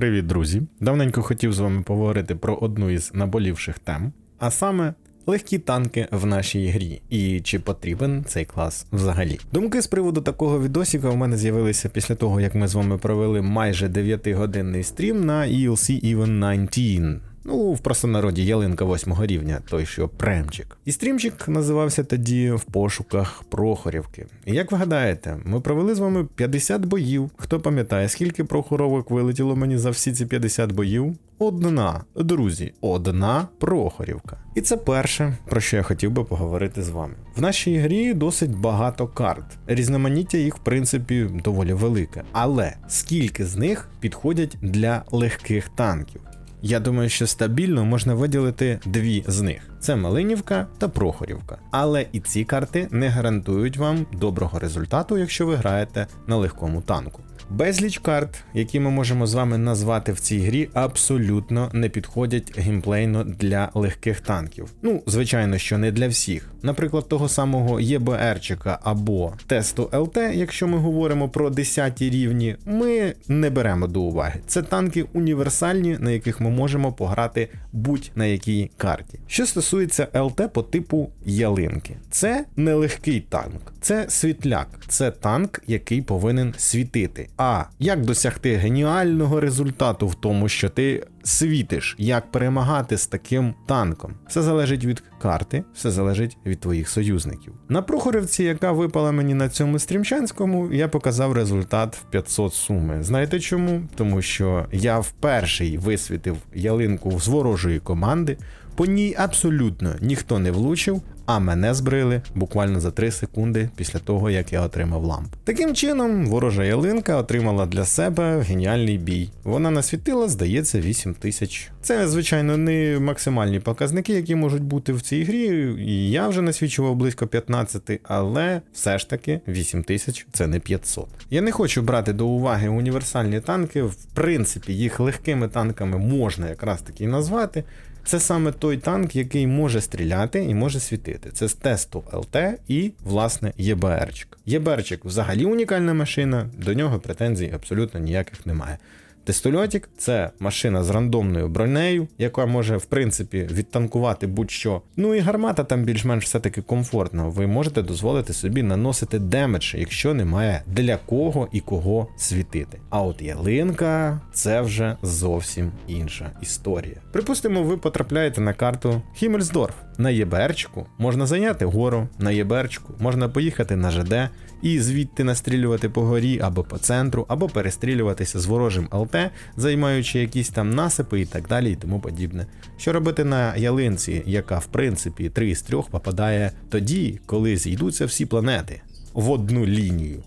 Привіт, друзі! Давненько хотів з вами поговорити про одну із наболівших тем, а саме легкі танки в нашій грі, і чи потрібен цей клас взагалі. Думки з приводу такого відосіка у мене з'явилися після того, як ми з вами провели майже 9-годинний стрім на ELC Even 19. Ну, в простонароді ялинка восьмого рівня, той що премчик. І стрімчик називався тоді в пошуках Прохорівки. І як ви гадаєте, ми провели з вами 50 боїв. Хто пам'ятає, скільки прохоровок вилетіло мені за всі ці 50 боїв? Одна, друзі, одна Прохорівка. І це перше, про що я хотів би поговорити з вами. В нашій грі досить багато карт. Різноманіття їх, в принципі, доволі велике. Але скільки з них підходять для легких танків? Я думаю, що стабільно можна виділити дві з них: це Малинівка та Прохорівка. Але і ці карти не гарантують вам доброго результату, якщо ви граєте на легкому танку. Безліч карт, які ми можемо з вами назвати в цій грі, абсолютно не підходять геймплейно для легких танків. Ну, звичайно, що не для всіх. Наприклад, того самого ЄБРчика або тесту ЛТ, якщо ми говоримо про 10 рівні, ми не беремо до уваги. Це танки універсальні, на яких ми можемо пограти будь-на якій карті. Що стосується ЛТ по типу ялинки, це нелегкий танк, це світляк, це танк, який повинен світити. А як досягти геніального результату в тому, що ти світиш, як перемагати з таким танком? Все залежить від карти, все залежить від твоїх союзників. На Прохорівці, яка випала мені на цьому стрімчанському, я показав результат в 500 суми. Знаєте чому? Тому що я вперше висвітив ялинку з ворожої команди. По ній абсолютно ніхто не влучив, а мене збрили буквально за 3 секунди після того, як я отримав ламп. Таким чином, ворожа ялинка отримала для себе геніальний бій. Вона насвітила, здається, 8 тисяч. Це, звичайно, не максимальні показники, які можуть бути в цій грі. І я вже насвічував близько 15, але все ж таки 8 тисяч це не 500. Я не хочу брати до уваги універсальні танки. В принципі, їх легкими танками можна якраз таки назвати. Це саме той танк, який може стріляти і може світити. Це з тесту ЛТ і, власне, ЄБРчик. ЄБРчик взагалі унікальна машина, до нього претензій абсолютно ніяких немає. Тестольотік це машина з рандомною бронею, яка може, в принципі, відтанкувати будь-що. Ну і гармата там більш-менш все-таки комфортна. Ви можете дозволити собі наносити демедж, якщо немає для кого і кого світити. А от ялинка це вже зовсім інша історія. Припустимо, ви потрапляєте на карту Хіммельсдорф. На ЄБРчику можна зайняти гору, на ЄБРчику можна поїхати на ЖД і звідти настрілювати по горі або по центру, або перестрілюватися з ворожим ЛТ, займаючи якісь там насипи і так далі, і тому подібне. Що робити на ялинці, яка в принципі 3 з 3 попадає тоді, коли зійдуться всі планети в одну лінію.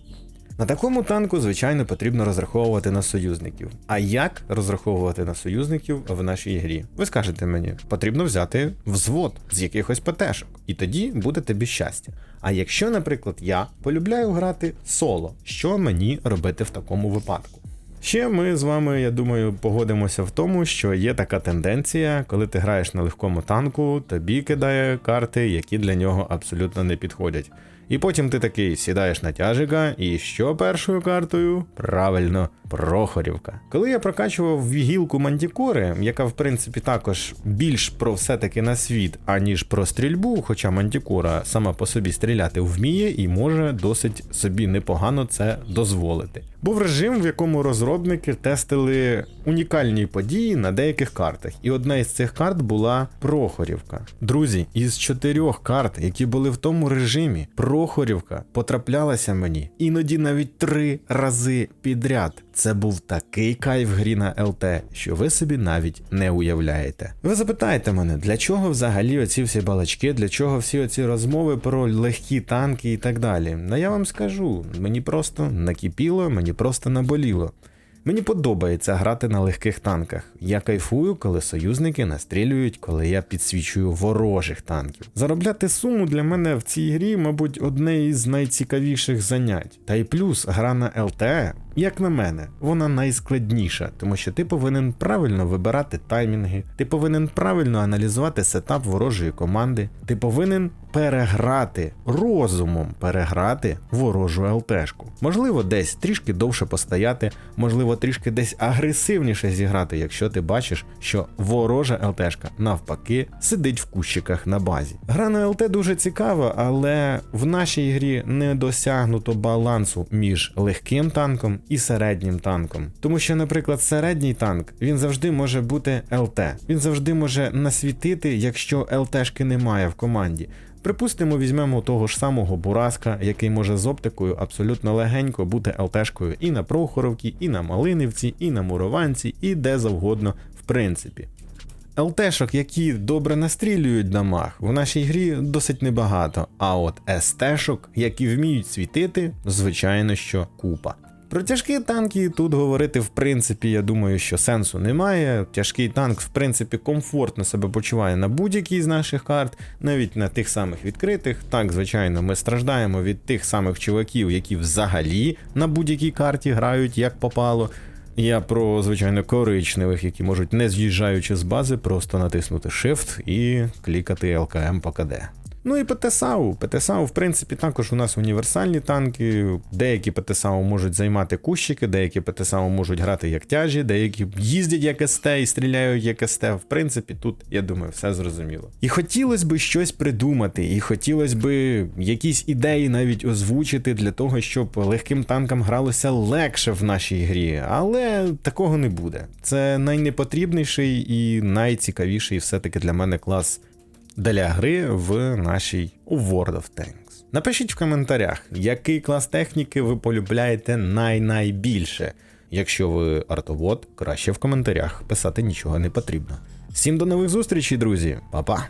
На такому танку, звичайно, потрібно розраховувати на союзників. А як розраховувати на союзників в нашій грі? Ви скажете мені, потрібно взяти взвод з якихось ПТшок, і тоді буде тобі щастя. А якщо, наприклад, я полюбляю грати соло, що мені робити в такому випадку? Ще ми з вами, я думаю, погодимося в тому, що є така тенденція, коли ти граєш на легкому танку, тобі кидає карти, які для нього абсолютно не підходять. І потім ти такий сідаєш на тяжика, і що першою картою? Правильно, Прохорівка. Коли я прокачував вігілку Мантікори, яка в принципі також більш про все-таки на світ, аніж про стрільбу, хоча Мантікора сама по собі стріляти вміє і може досить собі непогано це дозволити. Був режим, в якому розробники тестили унікальні події на деяких картах, і одна із цих карт була Прохорівка. Друзі, із чотирьох карт, які були в тому режимі, Прохорівка потраплялася мені іноді навіть три рази підряд. Це був такий кайф грі на ЛТ, що ви собі навіть не уявляєте. Ви запитаєте мене, для чого взагалі оці всі балачки, для чого всі оці розмови про легкі танки і так далі? Ну я вам скажу, мені просто накипіло, мені просто наболіло. Мені подобається грати на легких танках. Я кайфую, коли союзники настрілюють, коли я підсвічую ворожих танків. Заробляти суму для мене в цій грі, мабуть, одне із найцікавіших занять. Та й плюс гра на ЛТЕ, як на мене, вона найскладніша, тому що ти повинен правильно вибирати таймінги, ти повинен правильно аналізувати сетап ворожої команди, ти повинен переграти розумом, переграти ворожу ЛТшку. Можливо, десь трішки довше постояти, можливо, трішки десь агресивніше зіграти, якщо ти бачиш, що ворожа ЛТшка навпаки сидить в кущиках на базі. Гра на ЛТ дуже цікава, але в нашій грі не досягнуто балансу між легким танком і середнім танком. Тому що, наприклад, середній танк він завжди може бути ЛТ. Він завжди може насвітити, якщо ЛТшки немає в команді. Припустимо, візьмемо того ж самого Бураска, який може з оптикою абсолютно легенько бути ЛТшкою і на Прохоровці, і на Малинівці, і на Мурованці, і де завгодно, в принципі. ЛТшок, які добре настрілюють дамаг, в нашій грі досить небагато. А от СТшок, які вміють світити, звичайно, що купа. Про тяжкі танки тут говорити, в принципі, я думаю, що сенсу немає. Тяжкий танк, в принципі, комфортно себе почуває на будь-якій з наших карт, навіть на тих самих відкритих. Так, звичайно, ми страждаємо від тих самих чуваків, які взагалі на будь-якій карті грають як попало. Я про, звичайно, коричневих, які можуть, не з'їжджаючи з бази, просто натиснути Shift і клікати LKM по КД. Ну і ПТСАУ. ПТСАУ, в принципі, також у нас універсальні танки. Деякі ПТСАУ можуть займати кущики, деякі ПТСАУ можуть грати як тяжі, деякі їздять як СТ і стріляють як СТ. В принципі, тут, я думаю, все зрозуміло. І хотілося б щось придумати, і хотілося б якісь ідеї навіть озвучити для того, щоб легким танкам гралося легше в нашій грі, але такого не буде. Це найнепотрібніший і найцікавіший все-таки для мене клас для гри в нашій World of Tanks. Напишіть в коментарях, який клас техніки ви полюбляєте най-найбільше. Якщо ви артовод, краще в коментарях писати нічого не потрібно. Всім до нових зустрічей, друзі, Па-па!